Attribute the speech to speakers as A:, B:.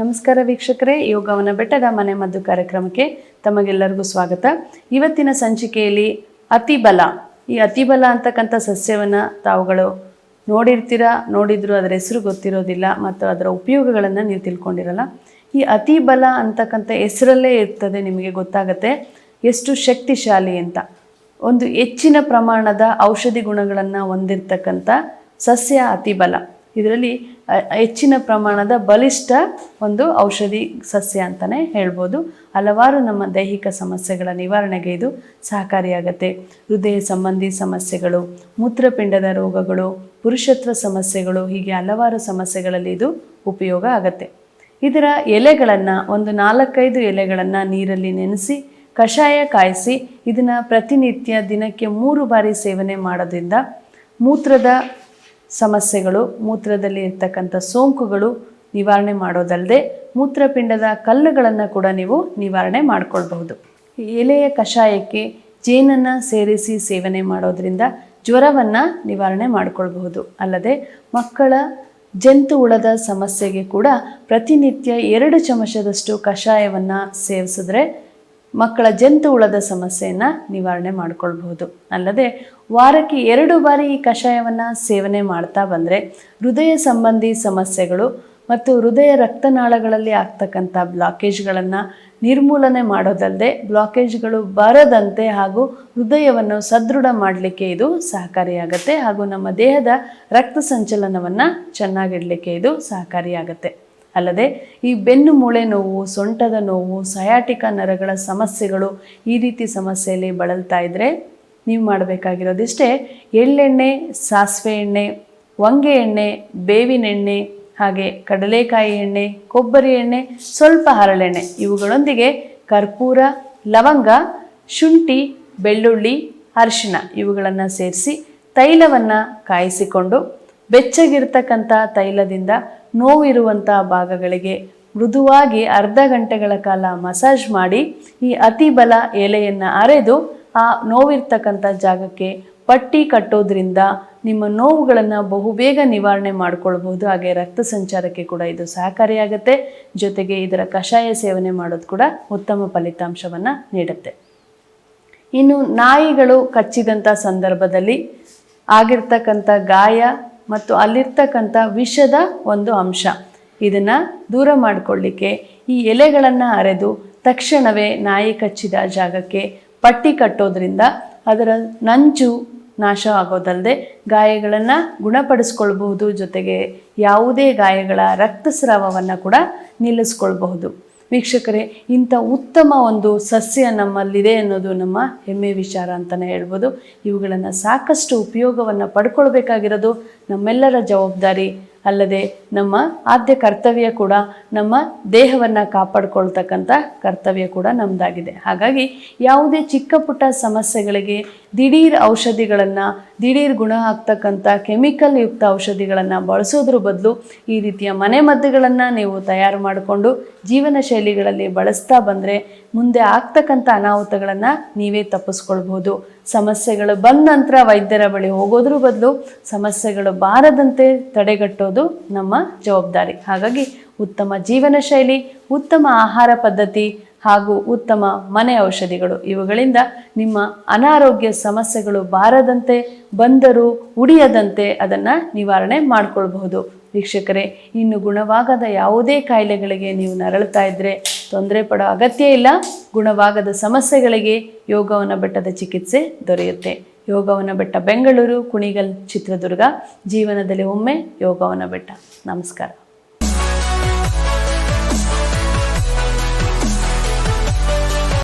A: ನಮಸ್ಕಾರ ವೀಕ್ಷಕರೇ, ಯೋಗವನ ಬೆಟ್ಟದ ಮನೆ ಮದ್ದು ಕಾರ್ಯಕ್ರಮಕ್ಕೆ ತಮಗೆಲ್ಲರಿಗೂ ಸ್ವಾಗತ. ಇವತ್ತಿನ ಸಂಚಿಕೆಯಲ್ಲಿ ಅತಿಬಲ. ಈ ಅತಿಬಲ ಅಂತಕ್ಕಂಥ ಸಸ್ಯವನ್ನು ತಾವುಗಳು ನೋಡಿರ್ತೀರಾ, ನೋಡಿದ್ರು ಅದರ ಹೆಸರು ಗೊತ್ತಿರೋದಿಲ್ಲ, ಮತ್ತು ಅದರ ಉಪಯೋಗಗಳನ್ನು ನೀವು ತಿಳ್ಕೊಂಡಿರಲ್ಲ. ಈ ಅತಿಬಲ ಅಂತಕ್ಕಂಥ ಹೆಸರಲ್ಲೇ ಇರ್ತದೆ ನಿಮಗೆ ಗೊತ್ತಾಗತ್ತೆ, ಎಷ್ಟು ಶಕ್ತಿಶಾಲಿ ಅಂತ. ಒಂದು ಹೆಚ್ಚಿನ ಪ್ರಮಾಣದ ಔಷಧಿ ಗುಣಗಳನ್ನು ಹೊಂದಿರತಕ್ಕಂಥ ಸಸ್ಯ ಅತಿಬಲ. ಇದರಲ್ಲಿ ಹೆಚ್ಚಿನ ಪ್ರಮಾಣದ ಬಲಿಷ್ಠ ಒಂದು ಔಷಧಿ ಸಸ್ಯ ಅಂತಲೇ ಹೇಳ್ಬೋದು. ಹಲವಾರು ನಮ್ಮ ದೈಹಿಕ ಸಮಸ್ಯೆಗಳ ನಿವಾರಣೆಗೆ ಇದು ಸಹಕಾರಿಯಾಗತ್ತೆ. ಹೃದಯ ಸಂಬಂಧಿ ಸಮಸ್ಯೆಗಳು, ಮೂತ್ರಪಿಂಡದ ರೋಗಗಳು, ಪುರುಷತ್ವ ಸಮಸ್ಯೆಗಳು, ಹೀಗೆ ಹಲವಾರು ಸಮಸ್ಯೆಗಳಲ್ಲಿ ಇದು ಉಪಯೋಗ ಆಗತ್ತೆ. ಇದರ ಎಲೆಗಳನ್ನು, ಒಂದು ನಾಲ್ಕೈದು ಎಲೆಗಳನ್ನು ನೀರಲ್ಲಿ ನೆನೆಸಿ, ಕಷಾಯ ಕಾಯಿಸಿ, ಇದನ್ನು ಪ್ರತಿನಿತ್ಯ ದಿನಕ್ಕೆ ಮೂರು ಬಾರಿ ಸೇವನೆ ಮಾಡೋದ್ರಿಂದ ಮೂತ್ರದ ಸಮಸ್ಯೆಗಳು, ಮೂತ್ರದಲ್ಲಿ ಇರ್ತಕ್ಕಂಥ ಸೋಂಕುಗಳು ನಿವಾರಣೆ ಮಾಡೋದಲ್ಲದೆ ಮೂತ್ರಪಿಂಡದ ಕಲ್ಲುಗಳನ್ನು ಕೂಡ ನೀವು ನಿವಾರಣೆ ಮಾಡ್ಕೊಳ್ಬಹುದು. ಎಲೆಯ ಕಷಾಯಕ್ಕೆ ಜೇನನ್ನು ಸೇರಿಸಿ ಸೇವನೆ ಮಾಡೋದರಿಂದ ಜ್ವರವನ್ನು ನಿವಾರಣೆ ಮಾಡಿಕೊಳ್ಬಹುದು. ಅಲ್ಲದೆ ಮಕ್ಕಳ ಜಂತು ಹುಳದ ಸಮಸ್ಯೆಗೆ ಕೂಡ ಪ್ರತಿನಿತ್ಯ ಎರಡು ಚಮಚದಷ್ಟು ಕಷಾಯವನ್ನು ಸೇವಿಸಿದ್ರೆ ಮಕ್ಕಳ ಜಂತು ಹುಳದ ಸಮಸ್ಯೆಯನ್ನು ನಿವಾರಣೆ ಮಾಡಿಕೊಳ್ಬಹುದು. ಅಲ್ಲದೆ ವಾರಕ್ಕೆ ಎರಡು ಬಾರಿ ಈ ಕಷಾಯವನ್ನು ಸೇವನೆ ಮಾಡ್ತಾ ಬಂದರೆ ಹೃದಯ ಸಂಬಂಧಿ ಸಮಸ್ಯೆಗಳು ಮತ್ತು ಹೃದಯ ರಕ್ತನಾಳಗಳಲ್ಲಿ ಆಗ್ತಕ್ಕಂಥ ಬ್ಲಾಕೇಜ್ಗಳನ್ನು ನಿರ್ಮೂಲನೆ ಮಾಡೋದಲ್ಲದೆ ಬ್ಲಾಕೇಜ್ಗಳು ಬರದಂತೆ ಹಾಗೂ ಹೃದಯವನ್ನು ಸದೃಢ ಮಾಡಲಿಕ್ಕೆ ಇದು ಸಹಕಾರಿಯಾಗುತ್ತೆ ಹಾಗೂ ನಮ್ಮ ದೇಹದ ರಕ್ತ ಸಂಚಲನವನ್ನು ಚೆನ್ನಾಗಿಡಲಿಕ್ಕೆ ಇದು ಸಹಕಾರಿಯಾಗತ್ತೆ. ಅಲ್ಲದೆ ಈ ಬೆನ್ನು ಮೂಳೆ ನೋವು, ಸೊಂಟದ ನೋವು, ಸಯಾಟಿಕ ನರಗಳ ಸಮಸ್ಯೆಗಳು ಈ ರೀತಿ ಸಮಸ್ಯೆಯಲ್ಲಿ ಬಳಲ್ತಾ ಇದ್ದರೆ ನೀವು ಮಾಡಬೇಕಾಗಿರೋದಿಷ್ಟೇ ಎಳ್ಳೆಣ್ಣೆ, ಸಾಸಿವೆ ಎಣ್ಣೆ ಹೊಂಗೆ ಎಣ್ಣೆ, ಬೇವಿನ ಎಣ್ಣೆ, ಹಾಗೆ ಕಡಲೆಕಾಯಿ ಎಣ್ಣೆ, ಕೊಬ್ಬರಿ ಎಣ್ಣೆ, ಸ್ವಲ್ಪ ಹರಳೆಣ್ಣೆ ಇವುಗಳೊಂದಿಗೆ ಕರ್ಪೂರ, ಲವಂಗ, ಶುಂಠಿ, ಬೆಳ್ಳುಳ್ಳಿ, ಅರಿಶಿಣ ಇವುಗಳನ್ನು ಸೇರಿಸಿ ತೈಲವನ್ನು ಕಾಯಿಸಿಕೊಂಡು ಬೆಚ್ಚಗಿರ್ತಕ್ಕಂಥ ತೈಲದಿಂದ ನೋವಿರುವಂಥ ಭಾಗಗಳಿಗೆ ಮೃದುವಾಗಿ ಅರ್ಧ ಗಂಟೆಗಳ ಕಾಲ ಮಸಾಜ್ ಮಾಡಿ ಈ ಅತಿಬಲ ಎಲೆಯನ್ನು ಅರೆದು ಆ ನೋವಿರ್ತಕ್ಕಂಥ ಜಾಗಕ್ಕೆ ಪಟ್ಟಿ ಕಟ್ಟೋದ್ರಿಂದ ನಿಮ್ಮ ನೋವುಗಳನ್ನು ಬಹುಬೇಗ ನಿವಾರಣೆ ಮಾಡ್ಕೊಳ್ಬೋದು ಹಾಗೆ ರಕ್ತ ಸಂಚಾರಕ್ಕೆ ಕೂಡ ಇದು ಸಹಕಾರಿಯಾಗುತ್ತೆ. ಜೊತೆಗೆ ಇದರ ಕಷಾಯ ಸೇವನೆ ಮಾಡೋದು ಕೂಡ ಉತ್ತಮ ಫಲಿತಾಂಶವನ್ನು ನೀಡುತ್ತೆ. ಇನ್ನು ನಾಯಿಗಳು ಕಚ್ಚಿದಂಥ ಸಂದರ್ಭದಲ್ಲಿ ಆಗಿರ್ತಕ್ಕಂಥ ಗಾಯ ಮತ್ತು ಅಲ್ಲಿರ್ತಕ್ಕಂಥ ವಿಷದ ಒಂದು ಅಂಶ. ಇದನ್ನು ದೂರ ಮಾಡಿಕೊಳ್ಳಿಕ್ಕೆ ಈ ಎಲೆಗಳನ್ನು ಅರೆದು ತಕ್ಷಣವೇ ನಾಯಿ ಕಚ್ಚಿದ ಜಾಗಕ್ಕೆ ಪಟ್ಟಿ ಕಟ್ಟೋದ್ರಿಂದ ಅದರ ನಂಚು ನಾಶ ಆಗೋದಲ್ಲದೆ ಗಾಯಗಳನ್ನು ಗುಣಪಡಿಸ್ಕೊಳ್ಬಹುದು ಜೊತೆಗೆ ಯಾವುದೇ ಗಾಯಗಳ ರಕ್ತಸ್ರಾವವನ್ನು ಕೂಡ ನಿಲ್ಲಿಸ್ಕೊಳ್ಬಹುದು. ವೀಕ್ಷಕರೇ, ಇಂಥ ಉತ್ತಮ ಒಂದು ಸಸ್ಯ ನಮ್ಮಲ್ಲಿದೆ ಅನ್ನೋದು ನಮ್ಮ ಹೆಮ್ಮೆ ವಿಚಾರ ಅಂತಲೇ ಹೇಳ್ಬೋದು. ಇವುಗಳನ್ನು ಸಾಕಷ್ಟು ಉಪಯೋಗವನ್ನು ಪಡ್ಕೊಳ್ಬೇಕಾಗಿರೋದು ನಮ್ಮೆಲ್ಲರ ಜವಾಬ್ದಾರಿ. ಅಲ್ಲದೆ ನಮ್ಮ ಆದ್ಯ ಕರ್ತವ್ಯ ಕೂಡ ನಮ್ಮ ದೇಹವನ್ನು ಕಾಪಾಡ್ಕೊಳ್ತಕ್ಕಂಥ ಕರ್ತವ್ಯ ಕೂಡ ನಮ್ಮದಾಗಿದೆ ಹಾಗಾಗಿ ಯಾವುದೇ ಚಿಕ್ಕ ಪುಟ್ಟ ಸಮಸ್ಯೆಗಳಿಗೆ ದಿಢೀರ್ ಔಷಧಿಗಳನ್ನು ದಿಢೀರ್ ಗುಣ ಆಗ್ತಕ್ಕಂಥ ಕೆಮಿಕಲ್ ಯುಕ್ತ ಔಷಧಿಗಳನ್ನು ಬಳಸೋದ್ರ ಬದಲು ಈ ರೀತಿಯ ಮನೆಮದ್ದುಗಳನ್ನು ನೀವು ತಯಾರು ಮಾಡಿಕೊಂಡು ಜೀವನ ಶೈಲಿಗಳಲ್ಲಿ ಬಳಸ್ತಾ ಬಂದರೆ ಮುಂದೆ ಆಗ್ತಕ್ಕಂಥ ಅನಾಹುತಗಳನ್ನು ನೀವೇ ತಪ್ಪಿಸ್ಕೊಳ್ಬೋದು ಸಮಸ್ಯೆಗಳು ಬಂದ ನಂತರ ವೈದ್ಯರ ಬಳಿ ಹೋಗೋದ್ರ ಬದಲು ಸಮಸ್ಯೆಗಳು ಬಾರದಂತೆ ತಡೆಗಟ್ಟೋದು ನಮ್ಮ ಜವಾಬ್ದಾರಿ. ಹಾಗಾಗಿ ಉತ್ತಮ ಜೀವನ ಶೈಲಿ, ಉತ್ತಮ ಆಹಾರ ಪದ್ಧತಿ ಹಾಗೂ ಉತ್ತಮ ಮನೆ ಔಷಧಿಗಳು. ಇವುಗಳಿಂದ ನಿಮ್ಮ ಅನಾರೋಗ್ಯ ಸಮಸ್ಯೆಗಳು ಬಾರದಂತೆ, ಬಂದರೂ ಉಳಿಯದಂತೆ ಅದನ್ನು ನಿವಾರಣೆ ಮಾಡಿಕೊಳ್ಬಹುದು. ವೀಕ್ಷಕರೇ, ಇನ್ನು ಗುಣವಾಗದ ಯಾವುದೇ ಕಾಯಿಲೆಗಳಿಗೆ ನೀವು ನರಳುತ್ತಾ ಇದ್ದರೆ ತೊಂದರೆ ಪಡೋ ಅಗತ್ಯ ಇಲ್ಲ. ಗುಣವಾಗದ ಸಮಸ್ಯೆಗಳಿಗೆ ಯೋಗವನ ಬೆಟ್ಟದ ಚಿಕಿತ್ಸೆ ದೊರೆಯುತ್ತೆ. ಯೋಗವನ ಬೆಟ್ಟ ಬೆಂಗಳೂರು, ಕುಣಿಗಲ್, ಚಿತ್ರದುರ್ಗ. ಜೀವನದಲ್ಲಿ ಒಮ್ಮೆ ಯೋಗವನ ಬೆಟ್ಟ. ನಮಸ್ಕಾರ.